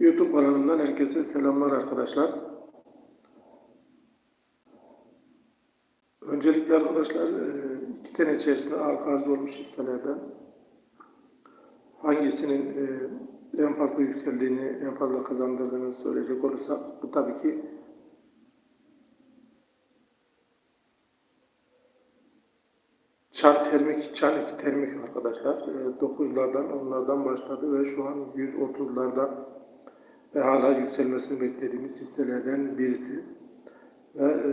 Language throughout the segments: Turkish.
YouTube kanalımdan herkese selamlar arkadaşlar. Öncelikle arkadaşlar e, iki sene içerisinde arka arz olmuş hisselerden hangisinin e, en fazla yükseldiğini, en fazla kazandırdığını söyleyecek olursak bu tabii ki Çan termik, Çan 2 termik arkadaşlar. E, 9'lardan, onlardan başladı ve şu an 130'larda ve hala yükselmesini beklediğimiz hisselerden birisi. Ve e,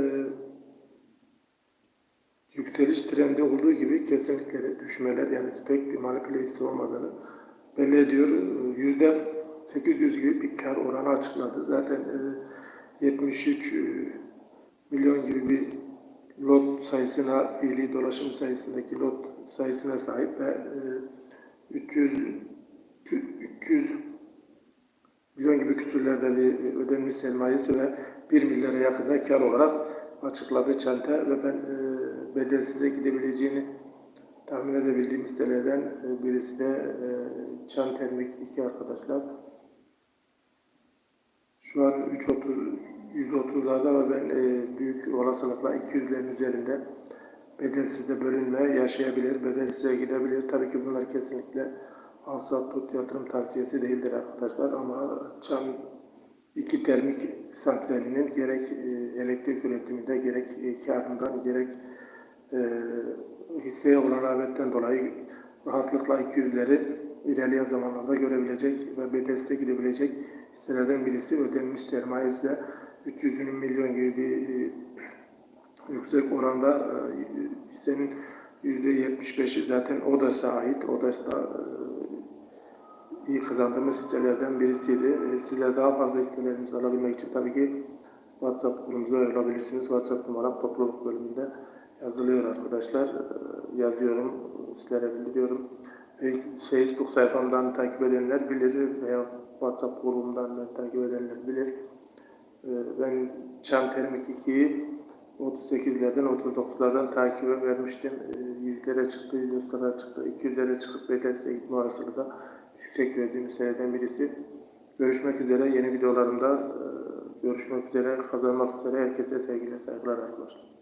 yükseliş trendi olduğu gibi kesinlikle de düşmeler yani pek bir manipülasyon olmadığını belli ediyor. Yüzde 800 gibi bir kar oranı açıkladı. Zaten e, 73 e, milyon gibi bir lot sayısına, fiili dolaşım sayısındaki lot sayısına sahip ve e, 300 300 gibi küsürlerde bir ödenmiş sermayesi ve 1 milyara yakında kar olarak açıkladı Çanta ve ben e, bedelsize gidebileceğini tahmin edebildiğim hisselerden e, birisi de e, Çan Termik 2 arkadaşlar. Şu an 3.30 130'larda ve ben e, büyük olasılıkla 200'lerin üzerinde bedelsizde bölünme yaşayabilir, bedelsize gidebilir. Tabii ki bunlar kesinlikle al sat tut yatırım tavsiyesi değildir arkadaşlar ama Çam iki termik santralinin gerek e, elektrik üretiminde gerek e, karından gerek e, hisseye olan rağbetten dolayı rahatlıkla 200'leri ilerleyen zamanlarda görebilecek ve bedelsize gidebilecek hisselerden birisi ödenmiş sermayesi de 300 milyon gibi bir e, yüksek oranda hissenin %75'i zaten ODAS'a ait. ODAS da iyi kazandığımız hisselerden birisiydi. E, Sizler daha fazla hisselerimizi alabilmek için tabii ki WhatsApp grubumuza alabilirsiniz. WhatsApp numaram topluluk bölümünde yazılıyor arkadaşlar. E, Yazıyorum, sizlere bildiriyorum. E, Facebook sayfamdan takip edenler bilir veya WhatsApp grubumdan da takip edenler bilir. E, Ben Çam Termik 2'yi 38'lerden 39'lardan takibe vermiştim. E, Yüzlere çıktı, yüzlere çıktı, 200'lere çıkıp bedelsize gitme olasılığı yüksek verdiğimiz seneden birisi. Görüşmek üzere yeni videolarımda e, görüşmek üzere kazanmak üzere herkese sevgiler saygılar arkadaşlar.